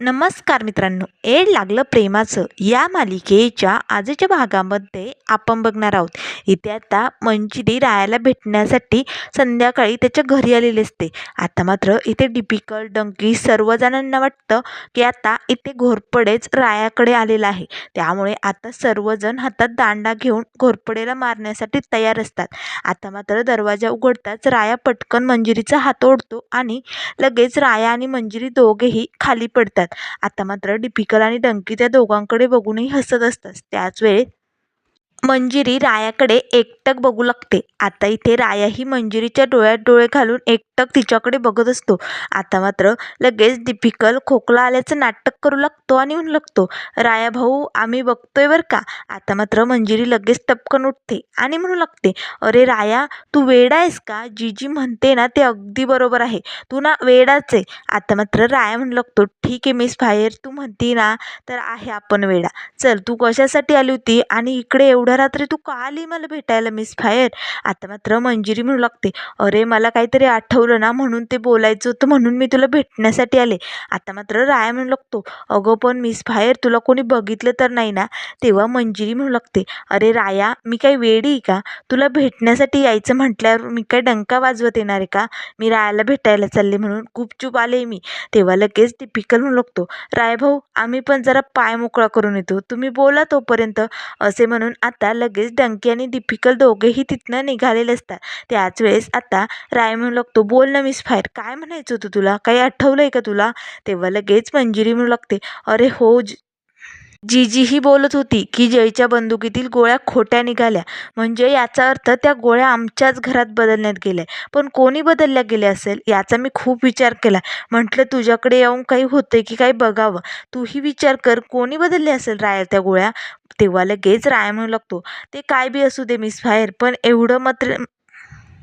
नमस्कार मित्रांनो. एड लागलं प्रेमाचं. या मालिकेच्या आजच्या भागामध्ये आपण बघणार आहोत. इथे आता मंजिरी रायाला भेटण्यासाठी संध्याकाळी त्याच्या घरी आलेली असते. आता मात्र इथे डिपिकल डंकी सर्वजणांना वाटतं की आता इथे घोरपडेच रायाकडे आलेला आहे. त्यामुळे आता सर्वजण हातात दांडा घेऊन घोरपडेला मारण्यासाठी तयार असतात. आता मात्र दरवाजा उघडताच राया पटकन मंजिरीचा हात ओढतो आणि लगेच राया आणि मंजिरी दोघेही खाली पडतात. आता मात्र डिपिकल आणि डंकी त्या दोघांकडे बघूनही हसत असतात. त्याच वेळेत मंजिरी रायाकडे एकटक बघू लागते. आता इथे राया ही मंजिरीच्या डोळ्यात डोळे घालून एकटक तिच्याकडे बघत असतो. आता मात्र लगेच डिपिकल खोकला आल्याचं नाटक करू लागतो आणि म्हणू लागतो राया भाऊ आम्ही बघतोय बरं का? आता मात्र मंजिरी लगेच टपकन उठते आणि म्हणू लागते अरे राया तू वेडा आहेस का? जी जी म्हणते ना ते अगदी बरोबर आहे. तू ना वेडाच आहे. आता मात्र राया म्हणू लागतो ठीक आहे मिस फायर तू म्हणती ना तर आहे आपण वेडा. चल तू कशासाठी आली होती आणि इकडे एवढ्या रात्री तू का आली मला भेटायला मिस फायर? आता मात्र मंजिरी म्हणू लागते. अरे मला काहीतरी आठवलं ना म्हणून ते बोलायचं होतं म्हणून मी तुला भेटण्यासाठी आले. आता मात्र राया म्हणू लागतो अगं पण मिस फायर तुला कोणी बघितलं तर नाही ना? तेव्हा मंजिरी म्हणू लागते अरे राया मी काही वेडी आहे का? तुला भेटण्यासाठी यायचं म्हटल्यावर मी काय डंका वाजवत येणार आहे का? मी रायाला भेटायला चालले म्हणून गुपचूप आले मी. तेव्हा लगेच टिपिकल म्हणू लागतो राय भाऊ आम्ही पण जरा पाय मोकळा करून येतो. तुम्ही बोला तोपर्यंत असे म्हणून आता आता लगेच डंकी आणि डिफिकल दोघेही तिथनं निघालेले असतात. त्याच वेळेस आता राय म्हणू लागतो बोल ना मिस फायर काय म्हणायचं होतं तुला? काही आठवलं आहे का तुला? तेव्हा लगेच मंजिरी म्हणू लागते अरे हो जीजीही जीजी ही बोलत होती की जयच्या बंदुकीतील गोळ्या खोट्या निघाल्या. म्हणजे याचा अर्थ त्या गोळ्या आमच्याच घरात बदलण्यात गेल्या. पण कोणी बदलल्या गेल्या असेल याचा मी खूप विचार केला. म्हटलं तुझ्याकडे येऊन काही होतंय की काही बघावं? तूही विचार कर कोणी बदलले असेल राया त्या गोळ्या? तेव्हा लगेच राया म्हणू लागतो ते काय बी असू दे मिस फायर पण एवढं मात्र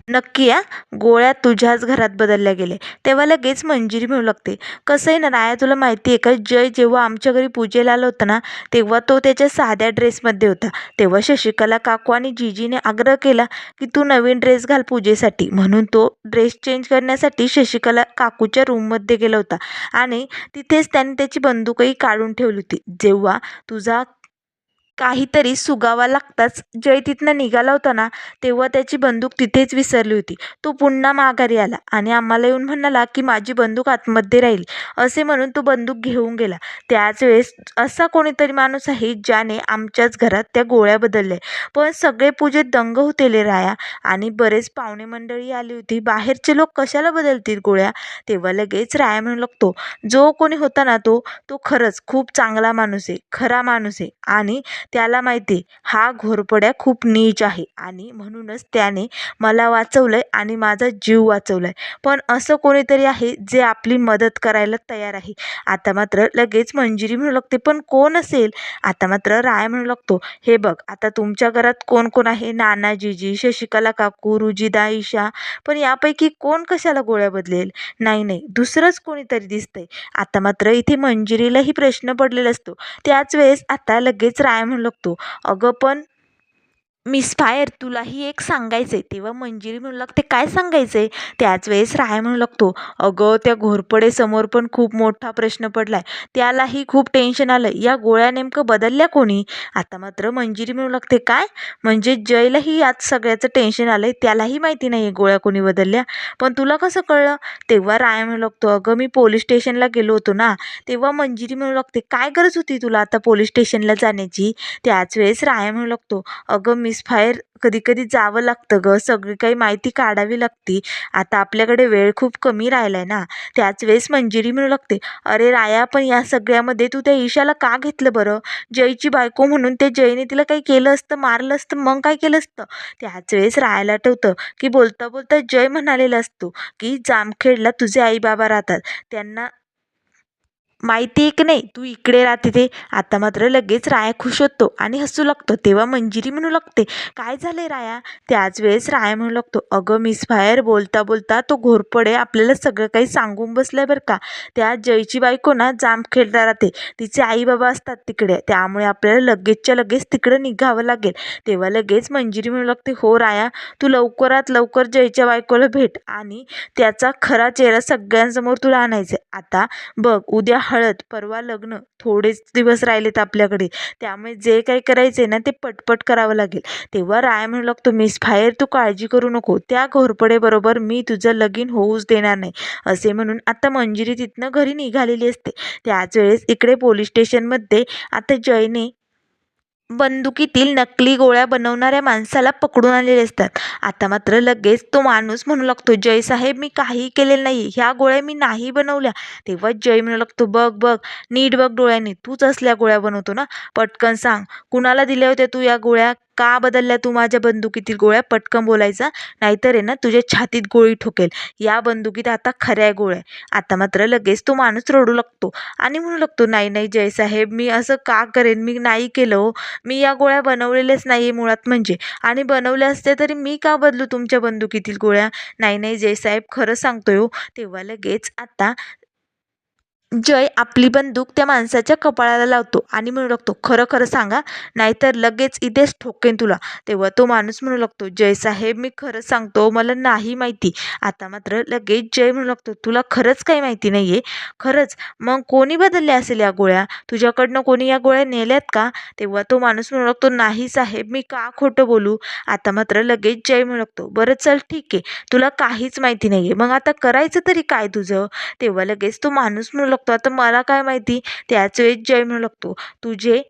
नक्की या. गोळ्या तुझ्याच घरात बदलल्या गेले तेव्हा लगेच मंजिरी म्हणू लागते. कसं आहे ना राया तुला माहिती आहे का? जय जेव्हा आमच्या घरी पूजेला आला होता ना तेव्हा तो त्याच्या साध्या ड्रेसमध्ये होता. तेव्हा शशिकला काकू आणि जीजीने आग्रह केला की तू नवीन ड्रेस घाल पूजेसाठी. म्हणून तो ड्रेस चेंज करण्यासाठी शशिकला काकूच्या रूममध्ये गेला होता. आणि तिथेच त्याने त्याची बंदूकही काढून ठेवली होती. जेव्हा तुझा काहीतरी सुगावा लागताच जय तिथनं निघाला होता ना तेव्हा त्याची बंदूक तिथेच विसरली होती. तो पुन्हा माघारी आला आणि आम्हाला येऊन म्हणाला की माझी बंदूक आतमध्ये राहील असे म्हणून तो बंदूक घेऊन गेला. त्याच वेळेस असा कोणीतरी माणूस आहे ज्याने आमच्याच घरात त्या गोळ्या बदलल्या. पण सगळे पूजेत दंग होतेले राया आणि बरेच पाहुणे मंडळी आली होती. बाहेरचे लोक कशाला बदलतील गोळ्या? तेव्हा लगेच राया म्हणू लागतो जो कोणी होता ना तो तो खरंच खूप चांगला माणूस आहे खरा माणूस आहे आणि त्याला माहिती हा घोरपड्या खूप नीच आहे आणि म्हणूनच त्याने मला वाचवलं आहे आणि माझा जीव वाचवला आहे पण असं कोणीतरी आहे जे आपली मदत करायला तयार आहे. आता मात्र लगेच मंजिरी म्हणू लागते. पण कोण असेल? आता मात्र राय म्हणू लागतो. हे बघ आता तुमच्या घरात कोण कोण आहे? नाना जीजी शशिकला काकू रुजिदा ईशा. पण यापैकी कोण कशाला गोळ्या बदलेल? नाही नाही दुसरंच कोणीतरी दिसतंय. आता मात्र इथे मंजिरीलाही प्रश्न पडलेला असतो. त्याच वेळेस आता लगेच राय म्हणू लागतो अगं पण मिस फायर तुलाही एक सांगायचं आहे तेव्हा मंजिरी म्हणू लागते काय सांगायचं आहे त्याच वेळेस राय म्हणू लागतो अगं त्या घोरपडेसमोर पण खूप मोठा प्रश्न पडला आहे त्यालाही खूप टेन्शन आलं या गोळ्या नेमकं बदलल्या कोणी? आता मात्र मंजिरी म्हणू लागते काय? म्हणजे जयलाही यात सगळ्याचं टेन्शन आलं आहे त्यालाही माहिती नाही आहे गोळ्या कोणी बदलल्या. पण तुला कसं कळलं? तेव्हा राय म्हणू लागतो अगं मी पोलीस स्टेशनला गेलो होतो ना. तेव्हा मंजिरी म्हणू लागते काय गरज होती तुला आता पोलीस स्टेशनला जाण्याची? त्याच वेळेस राय म्हणू लागतो अगं मिस फायर कधी कधी जावं लागतं गं. सगळी काही माहिती काढावी लागती. आता आपल्याकडे वेळ खूप कमी राहिला आहे ना. त्याच वेळेस मंजिरी म्हणू लागते. अरे राया पण या सगळ्यामध्ये तू त्या ईशाला का घेतलं बरं? जयची बायको म्हणून ते जयने तिला काही केलं असतं मारलं असतं मग काय केलं असतं? त्याच वेळेस रायाला आठवतं की बोलता बोलता जय म्हणालेला असतो की जामखेडला तुझे आई बाबा राहतात. त्यांना माहिती आहे की नाही? तू इकडे राहते ते. आता मात्र लगेच राया खुश होतो आणि हसू लागतो. तेव्हा मंजिरी म्हणू लागते. काय झाले राया? त्याच वेळेस राया म्हणू लागतो. अगं मिस फायर बोलता बोलता तो घोरपडे आपल्याला सगळं काही सांगून बसलाय बरं का. त्या जयची बायको ना जामखेडला राहते. तिचे आई बाबा असतात तिकडे. त्यामुळे आपल्याला लगेचच्या लगेच तिकडे निघावं लागेल. तेव्हा लगेच मंजिरी म्हणू लागते हो राया तू लवकरात लवकर जयच्या बायकोला भेट आणि त्याचा खरा चेहरा सगळ्यांसमोर तुला आणायचा आहे. आता बघ उद्या हळद परवा लग्न थोडेच दिवस राहिलेत आपल्याकडे. त्यामुळे जे काही करायचं आहे ना ते पटपट करावं लागेल. तेव्हा राया म्हणू लागतो मिस फायर तू काळजी करू नको. त्या घोरपडेबरोबर मी तुझं लगीन होऊच देणार नाही. असे म्हणून आता मंजिरी तिथनं घरी निघालेली असते. त्याच वेळेस इकडे पोलीस स्टेशनमध्ये आता जयने बंदुकीतील नकली गोळ्या बनवणाऱ्या माणसाला पकडून आलेले असतात. आता मात्र लगेच तो माणूस म्हणू लागतो जय साहेब मी काही केलेलं नाही. ह्या गोळ्या मी नाही बनवल्या. तेव्हा जय म्हणू लागतो बघ बघ नीट बघ डोळ्याने. तूच असल्या गोळ्या बनवतो ना. पटकन सांग कुणाला दिल्या होत्या तू या गोळ्या? का बदलल्या तू माझ्या बंदुकीतील गोळ्या? पटकन बोलायचा. नाहीतर आहे ना तुझ्या छातीत गोळी ठोकेल. या बंदुकीत आता खऱ्या गोळ्या आता मात्र लगेच तो माणूस रडू लागतो. आणि म्हणू लागतो नाही नाही जयसाहेब मी असं का करेन? मी नाही केलं हो. मी या गोळ्या बनवलेल्याच नाही आहे मुळात म्हणजे. आणि बनवल्या असत्या तरी मी का बदलू तुमच्या बंदुकीतील गोळ्या? नाही नाही जयसाहेब खरं सांगतोय हो. तेव्हा लगेच आता जय आपली बंदूक त्या माणसाच्या कपाळाला लावतो आणि म्हणू लागतो खरं खरं सांगा नाहीतर लगेच इथेच ठोकेन तुला. तेव्हा तो माणूस म्हणू लागतो जय साहेब मी खरं सांगतो मला नाही माहिती. आता मात्र लगेच जय म्हणू लागतो तुला खरंच काही माहिती नाही आहे खरंच. मग कोणी बदलल्या असेल या गोळ्या? तुझ्याकडनं कोणी या गोळ्या नेल्यात का? तेव्हा तो माणूस म्हणू लागतो नाही साहेब मी का खोटं बोलू? आता मात्र लगेच जय म्हणू लागतो बरं चल ठीक आहे तुला काहीच माहिती नाही आहे मग आता करायचं तरी काय तुझं? तेव्हा लगेच तो माणूस म्हणू लागतो आता मला काय माहिती? त्याच वेळेस जय म्हणू लागतो. तुझे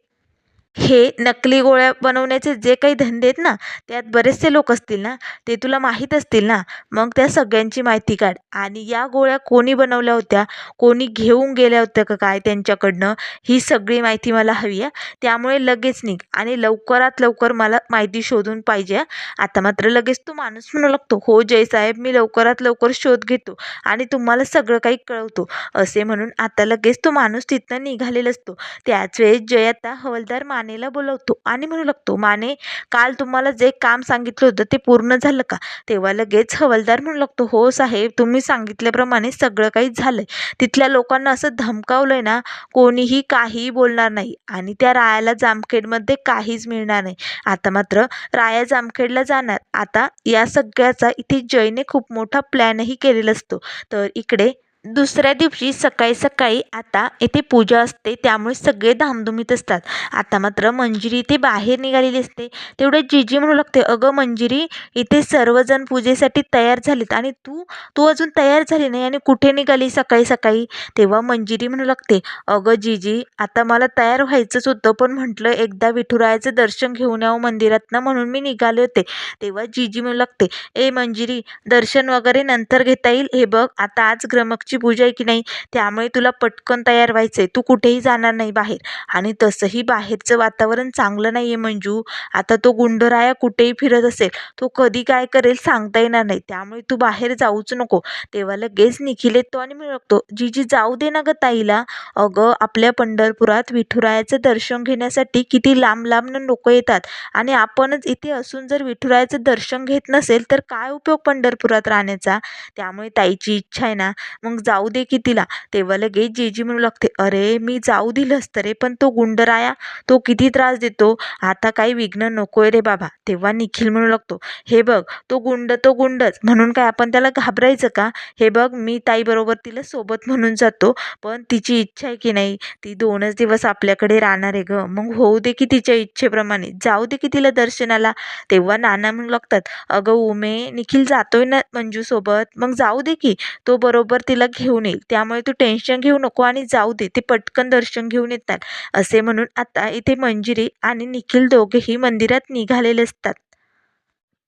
हे नकली गोळ्या बनवण्याचे जे काही धंदे आहेत ना त्यात बरेचसे लोक असतील ना ते तुला माहीत असतील ना मग त्या सगळ्यांची माहिती काढ. आणि या गोळ्या कोणी बनवल्या होत्या कोणी घेऊन गेल्या होत्या का काय त्यांच्याकडनं ही सगळी माहिती मला हवी आहे. त्यामुळे लगेच निघ आणि लवकरात लवकर मला माहिती शोधून पाहिजे आता मात्र लगेच तो माणूस म्हणू लागतो हो जयसाहेब मी लवकरात लवकर शोध घेतो आणि तुम्हाला सगळं काही कळवतो. असे म्हणून आता लगेच तो माणूस तिथनं निघालेला असतो. त्याच वेळेस जय आता हवालदार मानेला बोलवतो. आणि म्हणू लागतो माने काल तुम्हाला जे काम सांगितलं होतं ते पूर्ण झालं का? तेव्हा लगेच हवालदार म्हणू लागतो हो साहेब तुम्ही सांगितल्याप्रमाणे सगळं काही झालं आहे तिथल्या लोकांना असं धमकावलं आहे ना कोणीही काहीही बोलणार नाही. आणि त्या रायाला जामखेडमध्ये काहीच मिळणार नाही. आता मात्र राया जामखेडला जाणार. आता या सगळ्याचा इथे जयने खूप मोठा प्लॅनही केलेला असतो. तर इकडे दुसऱ्या दिवशी सकाळी सकाळी आता इथे पूजा असते. त्यामुळे सगळे धामधुमीत असतात. आता मात्र मंजिरी इथे बाहेर निघालेली असते. तेवढे जीजी म्हणू लागते अगं मंजिरी इथे सर्वजण पूजेसाठी तयार झालेत आणि तू तू अजून तयार झाली नाही आणि कुठे निघाली सकाळी सकाळी? तेव्हा मंजिरी म्हणू लागते अगं जीजी आता मला तयार व्हायचंच होतं पण म्हटलं एकदा विठुरायाचं दर्शन घेऊन यावं मंदिरातनं म्हणून मी निघाले होते. तेव्हा जीजी म्हणू लागते ए मंजिरी दर्शन वगैरे नंतर घेता येईल? हे बघ आता आज ग्रमकची पूजा आहे की नाही त्यामुळे तुला पटकन तयार व्हायचं आहे तू कुठेही जाणार नाही बाहेर. आणि तसंही बाहेरचं वातावरण चांगलं नाही आहे मंजू. आता तो गुंडराया कुठेही फिरत असेल तो कधी काय करेल सांगता येणार नाही. त्यामुळे तू बाहेर जाऊच नको. तेव्हा लगेच निखिल येतो आणि मी लागतो जीजी जाऊ दे ना गं ताईला. अगं आपल्या पंढरपुरात विठुरायाचं दर्शन घेण्यासाठी किती लांब लांबनं लोक येतात. आणि आपणच इथे असून जर विठुरायाचं दर्शन घेत नसेल तर काय उपयोग पंढरपुरात राहण्याचा? त्यामुळे ताईची इच्छा आहे ना. मग जाऊ दे की तिला. तेव्हा लगेच जेजी म्हणू लागते अरे मी जाऊ दिलं तर रे पण तो गुंडराया तो किती त्रास देतो. आता काही विघ्न नको आहे रे बाबा. तेव्हा निखिल म्हणू लागतो हे बघ तो गुंड तो गुंडच. म्हणून काय आपण त्याला घाबरायचं का? हे बघ मी ताईबरोबर तिला सोबत म्हणून जातो पण तिची इच्छा आहे की नाही? ती दोनच दिवस आपल्याकडे राहणार आहे गं. मग होऊ दे की तिच्या इच्छेप्रमाणे. जाऊ दे की तिला दर्शनाला. तेव्हा नाना म्हणू लागतात अगं उमे निखिल जातोय ना मंजूसोबत? मग जाऊ दे की. तो बरोबर तिला घेऊन येईल त्यामुळे तू टेन्शन घेऊ नको आणि जाऊ दे. ते पटकन दर्शन घेऊन येतात. असे म्हणून आता इथे मंजिरी आणि निखिल दोघेही मंदिरात निघालेले असतात.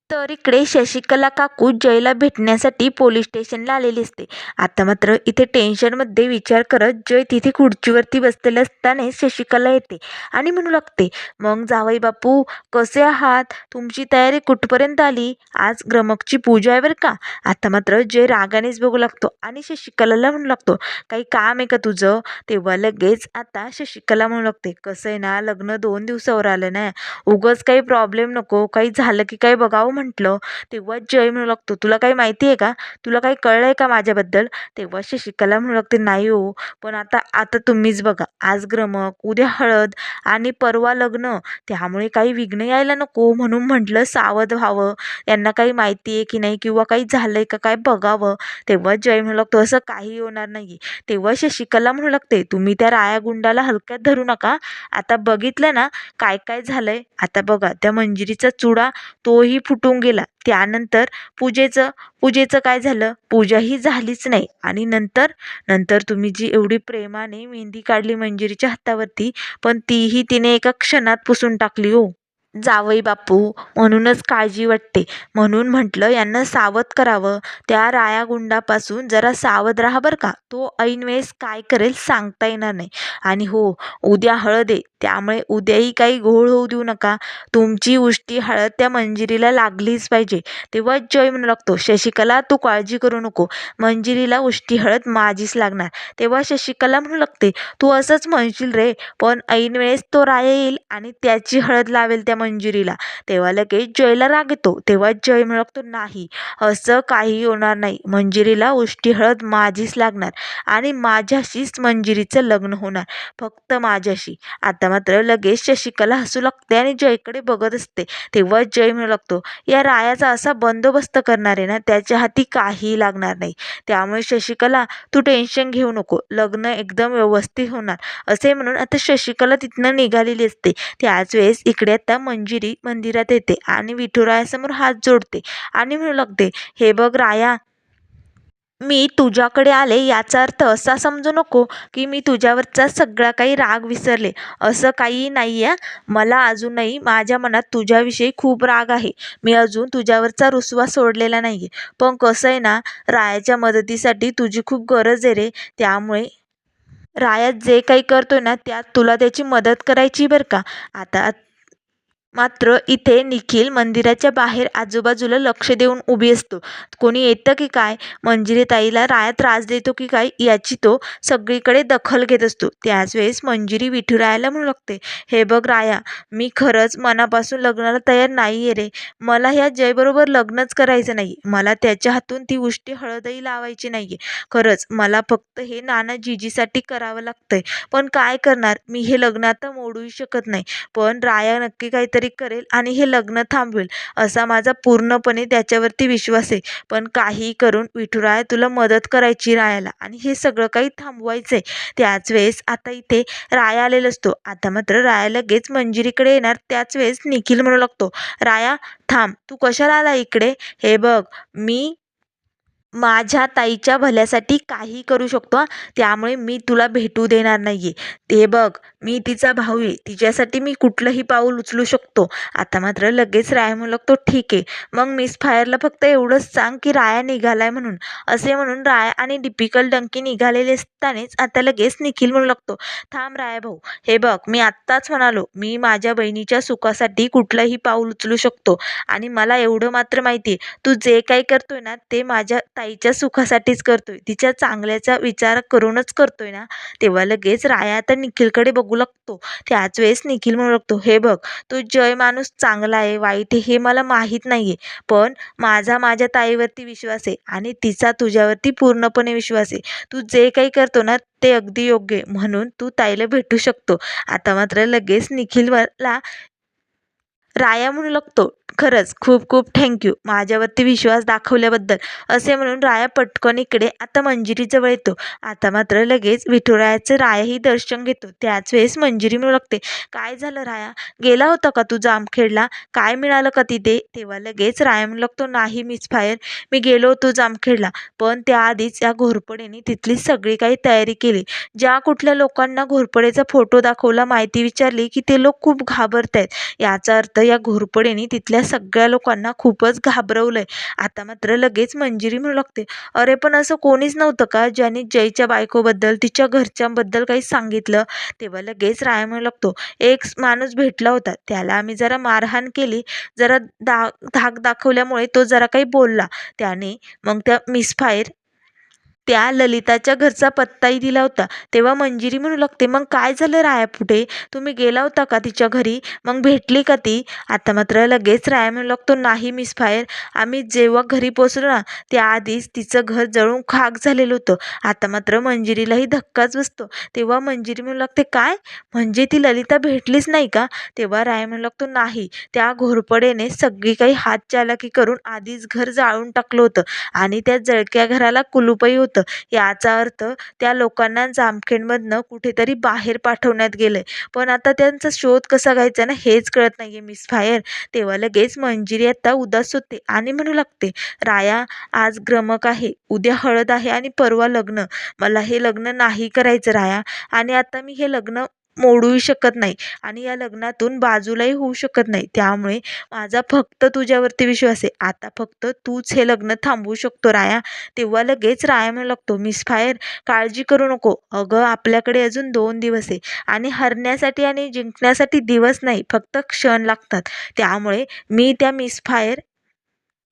तर इकडे शशिकला काकू जयला भेटण्यासाठी पोलीस स्टेशनला आलेली असते. आता मात्र इथे टेन्शनमध्ये विचार करत जय तिथे खुर्चीवरती बसलेले असताना शशिकला येते आणि म्हणू लागते मग जावई बापू कसे आहात? तुमची तयारी कुठपर्यंत आली? आज ग्रमकची पूजा आहे बरं का? आता मात्र जय रागानेच बघू लागतो आणि शशिकलाला म्हणू लागतो काही काम आहे का तुझं? तेव्हा लगेच आता शशिकला म्हणू लागते कसं आहे ना लग्न दोन दिवसावर आलं ना उगाच काही प्रॉब्लेम नको काही झालं की काही बघावं म्हटलं तेव्हा जय म्हणू लागतो. तुला काही माहिती आहे का? तुला काही कळलं आहे का माझ्याबद्दल? तेव्हा शशिकला म्हणू लागते नाही हो पण आता आता तुम्हीच बघा. आज ग्रमक उद्या हळद आणि परवा लग्न. त्यामुळे काही विघ्न यायला नको म्हणून म्हटलं सावध व्हावं. यांना काही माहिती आहे की नाही किंवा काही झालं आहे का काय बघावं. तेव्हा जय म्हणू लागतो असं काही होणार नाही तेव्हा शशिकला म्हणू लागते तुम्ही त्या राया गुंडाला हलक्यात धरू नका. आता बघितलं ना काय काय झालंय? आता बघा त्या मंजिरीचा चुडा तोही फुटून गेला. त्यानंतर पूजेचं पूजेचं काय झालं? पूजाही झालीच नाही. आणि नंतर नंतर तुम्ही जी एवढी प्रेमाने मेहंदी काढली मंजिरीच्या हातावरती पण तीही तिने एका क्षणात पुसून टाकली हो. जावई बापू म्हणूनच काळजी वाटते. म्हणून म्हटलं यांना सावध करावं. त्या रायागुंडापासून जरा सावध राहा बरं का. तो ऐनवेळेस काय करेल सांगता येणार नाही. आणि हो उद्या हळद आहे. त्यामुळे उद्याही काही घोळ होऊ देऊ नका. तुमची उष्टी हळद त्या मंजिरीला लागलीच पाहिजे. तेव्हा जय म्हणू लागतो शशिकला तू काळजी करू नको. मंजिरीला उष्टी हळद माझीच लागणार. तेव्हा शशिकला म्हणू लागते तू असंच म्हणशील रे पण ऐन वेळेस तो राया येईल आणि त्याची हळद लावेल त्या मंजिरीला. तेव्हा लगेच जयला राग येतो. तेव्हा जय म्हणू लागतो नाही असं काही होणार नाही. मंजिरीला उष्टी हळद माझीच लागणार आणि माझ्याशीच मंजिरीचं लग्न होणार. फक्त माझ्याशी. आता मात्र लगेच शशिकला हसू लागते आणि जयकडे बघत असते. तेव्हा जय म्हणू लागतो या रायाचा असा बंदोबस्त करणार आहे ना त्याच्या हाती काही लागणार नाही. त्यामुळे शशिकला तू टेन्शन घेऊ नको लग्न एकदम व्यवस्थित होणार. असे म्हणून आता शशिकला तिथनं निघालेली असते. त्याच वेळेस इकडे आता मंजिरी मंदिरात येते आणि विठुरायासमोर हात जोडते आणि म्हणू लागते हे बघ राया मी तुझ्याकडे आले याचा अर्थ असा समजू नको की मी तुझ्यावरचा सगळा काही राग विसरले. असं काही नाही आहे मला अजूनही माझ्या मनात तुझ्याविषयी खूप राग आहे. मी अजून तुझ्यावरचा रुसवा सोडलेला नाही आहे पण कसं आहे ना रायाच्या मदतीसाठी तुझी खूप गरज आहे रे. त्यामुळे राया जे काही करतोय ना त्यात तुला त्याची मदत करायची बरं का? आता मात्र इथे निखिल मंदिराच्या बाहेर आजूबाजूला लक्ष देऊन उभी असतो. कोणी येतं की काय? मंजिरी ताईला राया त्रास देतो की काय? याची तो सगळीकडे दखल घेत असतो. त्याच वेळेस मंजिरी विठुरायाला म्हणू लागते हे बघ राया मी खरंच मनापासून लग्नाला तयार नाही आहे रे. मला ह्या जयबरोबर लग्नच करायचं नाही. मला त्याच्या हातून ती उष्टी हळदही लावायची नाही आहे खरंच मला फक्त हे नाना जिजीसाठी करावं लागतंय. पण काय करणार? मी हे लग्न आता मोडूही शकत नाही. पण राया नक्की काहीतरी करेल आणि हे लग्न थांबवेल असा माझा पूर्णपणे त्याच्यावरती विश्वास आहे. पण काही करून विठुराया तुला मदत करायची रायाला आणि हे सगळं काही थांबवायचं आहे त्याच वेळेस आता इथे राया आलेला असतो. आता मात्र राया लगेच मंजिरीकडे येणार त्याच वेळेस निखिल म्हणू लागतो राया थांब तू कशाला आला इकडे? हे बघ मी माझ्या ताईच्या भल्यासाठी काही करू शकतो त्यामुळे मी तुला भेटू देणार नाही आहे ते बघ मी तिचा भाऊ आहे. तिच्यासाठी मी कुठलंही पाऊल उचलू शकतो. आता मात्र लगेच राया म्हणू लागतो ठीक आहे. मग मिस फायरला फक्त एवढंच सांग की राया निघालाय म्हणून. असे म्हणून राया आणि डिपिकल डंकी निघालेले असतानाच आता लगेच निखिल म्हणू लागतो थांब राया भाऊ. हे बघ मी आत्ताच म्हणालो मी माझ्या बहिणीच्या सुखासाठी कुठलंही पाऊल उचलू शकतो. आणि मला एवढं मात्र माहिती आहे तू जे काही करतोय ना ते माझ्या ताईच्या सुखासाठीच करतोय. तिच्या चांगल्याचा विचार करूनच करतोय ना? तेव्हा लगेच राया आता निखिलकडे बघू लागतो. त्याच वेळेस निखिल म्हणू लागतो हे बघ तो जय माणूस चांगला आहे वाईट आहे हे मला माहीत नाही आहे पण माझा माझ्या ताईवरती विश्वास आहे आणि तिचा तुझ्यावरती पूर्णपणे विश्वास आहे. तू जे काही करतो ना ते अगदी योग्य आहे. म्हणून तू ताईला भेटू शकतो. आता मात्र लगेच निखिलला राया म्हणू लागतो. खरंच खूप खूप थँक्यू माझ्यावरती विश्वास दाखवल्याबद्दल. असे म्हणून राया पटकन इकडे आता मंजिरीजवळ येतो. आता मात्र लगेच विठुरायाचं रायाही दर्शन घेतो. त्याच वेळेस मंजिरी म्हणू लागते काय झालं राया? गेला होता का तू जामखेडला काय मिळालं का तिथे? तेव्हा लगेच राया म्हणू लागतो नाही मिस फायर मी गेलो होतो जामखेडला पण त्याआधीच या घोरपडेने तिथली सगळी काही तयारी केली. ज्या कुठल्या लोकांना घोरपडेचा फोटो दाखवला माहिती विचारली की ते लोक खूप घाबरत आहेत याचा अर्थ या घोरपडेने तिथल्या सगळ्या लोकांना खूपच घाबरवलं आहे आता मात्र लगेच मंजिरी म्हणू लागते. अरे पण असं कोणीच नव्हतं का ज्याने जयच्या बायकोबद्दल तिच्या घरच्यांबद्दल काही सांगितलं? तेव्हा लगेच राय म्हणू लागतो. एक माणूस भेटला होता. त्याला आम्ही जरा मारहाण केली. जरा दा धाक दाखवल्यामुळे तो जरा काही बोलला. त्याने मग त्या मिसफायर त्या ललिताच्या घरचा पत्ताही दिला होता. तेव्हा मंजिरी म्हणू लागते मग काय झालं राया पुढे? तुम्ही गेला होता का तिच्या घरी? मग भेटली का ती? आता मात्र लगेच राया म्हणू लागतो नाही मिस फायर आम्ही जेव्हा घरी पोचलो ना त्याआधीच तिचं घर जळून खाक झालेलं होतं. आता मात्र मंजिरीलाही धक्काच बसतो. तेव्हा मंजिरी म्हणू लागते काय? म्हणजे ती ललिता भेटलीच नाही का? तेव्हा राय म्हणू लागतो नाही. त्या घोरपडेने सगळी काही हात चालाकी करून आधीच घर जाळून टाकलं होतं आणि त्या जळक्या घराला कुलूपही होतं. याचा अर्थ त्या लोकांना जामखेडमधनं कुठेतरी बाहेर पाठवण्यात गेलं आहे पण आता त्यांचा शोध कसा घ्यायचा ना हेच कळत नाहीये. मिस फायर तेव्हा लगेच मंजिरी आता उदास होते आणि म्हणू लागते राया आज ग्रमक आहे. उद्या हळद आहे आणि परवा लग्न. मला हे लग्न नाही करायचं राया. आणि आता मी हे लग्न मोडूही शकत नाही आणि या लग्नातून बाजूलाही होऊ शकत नाही. त्यामुळे माझा फक्त तुझ्यावरती विश्वास आहे. आता फक्त तूच हे लग्न थांबवू शकतो राया. तेव्हा लगेच राया म्हणू लागतो मिस फायर काळजी करू नको. अगं आपल्याकडे अजून दोन दिवस आहे आणि हरण्यासाठी आणि जिंकण्यासाठी दिवस नाही फक्त क्षण लागतात. त्यामुळे मी त्या मिस फायर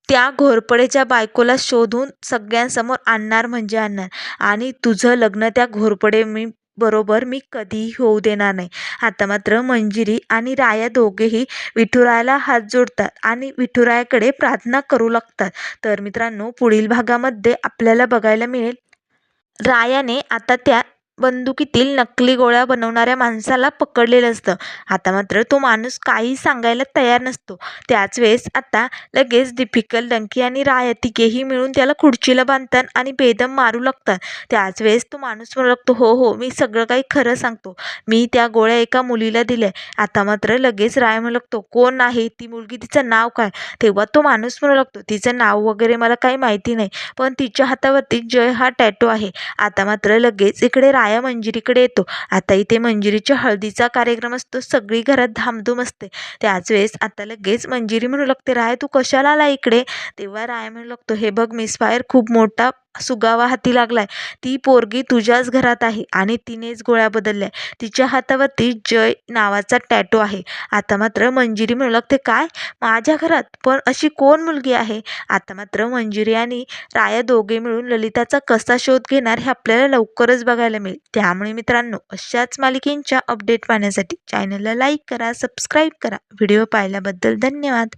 त्या घोरपडेच्या बायकोला शोधून सगळ्यांसमोर आणणार म्हणजे आणणार. आणि तुझं लग्न त्या घोरपडे मी बरोबर मी कधीही होऊ देणार नाही. आता मात्र मंजिरी आणि राया दोघेही विठुरायाला हात जोडतात आणि विठुरायाकडे प्रार्थना करू लागतात. तर मित्रांनो पुढील भागामध्ये आपल्याला बघायला मिळेल. रायाने आता त्या बंदुकीतील नकली गोळ्या बनवणाऱ्या माणसाला पकडलेलं असतं. आता मात्र तो माणूस काही सांगायला तयार नसतो. त्याच वेळेस आता लगेच दीपिकल डंकी आणि राया तिघेही मिळून त्याला खुर्चीला बांधतात आणि बेदम मारू लागतात. त्याच वेळेस तो माणूस म्हणू लागतो हो हो मी सगळं काही खरं सांगतो. मी त्या गोळ्या एका मुलीला दिल्या आता मात्र लगेच राय म्हणू लागतो कोण आहे? ती मुलगी तिचं नाव काय? तेव्हा तो माणूस म्हणू लागतो तिचं नाव वगैरे मला काही माहिती नाही पण तिच्या हातावरती जय हा टॅटो आहे. आता मात्र लगेच इकडे राय मंजिरीकडे येतो. आता इथे मंजिरीच्या हळदीचा कार्यक्रम असतो. सगळी घरात धामधूम असते. त्याच वेळेस आता लगेच मंजिरी म्हणू लागते राय तू कशाला आला इकडे? तेव्हा राय म्हणू लागतो हे बघ मिस फायर खूप मोठा सुगावा हाती लागलाय. ती पोरगी तुझ्याच घरात आहे आणि तिनेच गोळ्या बदलल्या. तिच्या हातावरती जय नावाचा टॅटो आहे. आता मात्र मंजिरी म्हणू लागते काय? माझ्या घरात? पण अशी कोण मुलगी आहे? आता मात्र मंजिरी आणि राया दोघे मिळून ललिताचा कसा शोध घेणार हे आपल्याला लवकरच बघायला मिळेल. त्यामुळे मित्रांनो अशाच मालिकेंच्या अपडेट पाहण्यासाठी चॅनलला लाईक करा सबस्क्राईब करा. व्हिडिओ पाहिल्याबद्दल धन्यवाद.